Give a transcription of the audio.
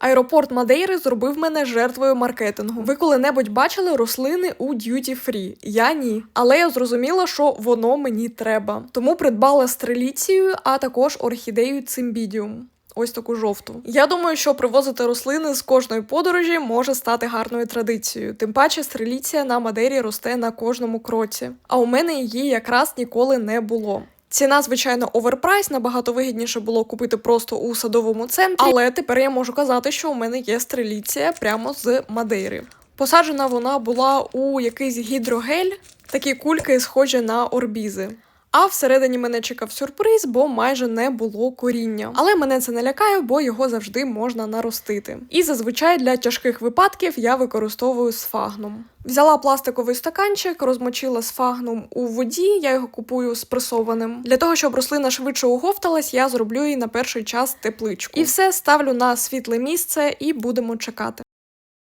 Аеропорт Мадейри зробив мене жертвою маркетингу. Ви коли-небудь бачили рослини у Duty Free? Я ні. Але я зрозуміла, що воно мені треба. Тому придбала стреліцію, а також орхідею цимбідіум. Ось таку жовту. Я думаю, що привозити рослини з кожної подорожі може стати гарною традицією. Тим паче, стреліція на Мадері росте на кожному кроці. А у мене її якраз ніколи не було. Ціна, звичайно, оверпрайс, набагато вигідніше було купити просто у садовому центрі. Але тепер я можу казати, що у мене є стреліція прямо з Мадейри. Посаджена вона була у якийсь гідрогель, такі кульки, схожі на орбізи. А всередині мене чекав сюрприз, бо майже не було коріння. Але мене це не лякає, бо його завжди можна наростити. І зазвичай для тяжких випадків я використовую сфагном. Взяла пластиковий стаканчик, розмочила сфагнум у воді. Я його купую спресованим. Для того, щоб рослина швидше уговталась, я зроблю їй на перший час тепличку. І все ставлю на світле місце і будемо чекати.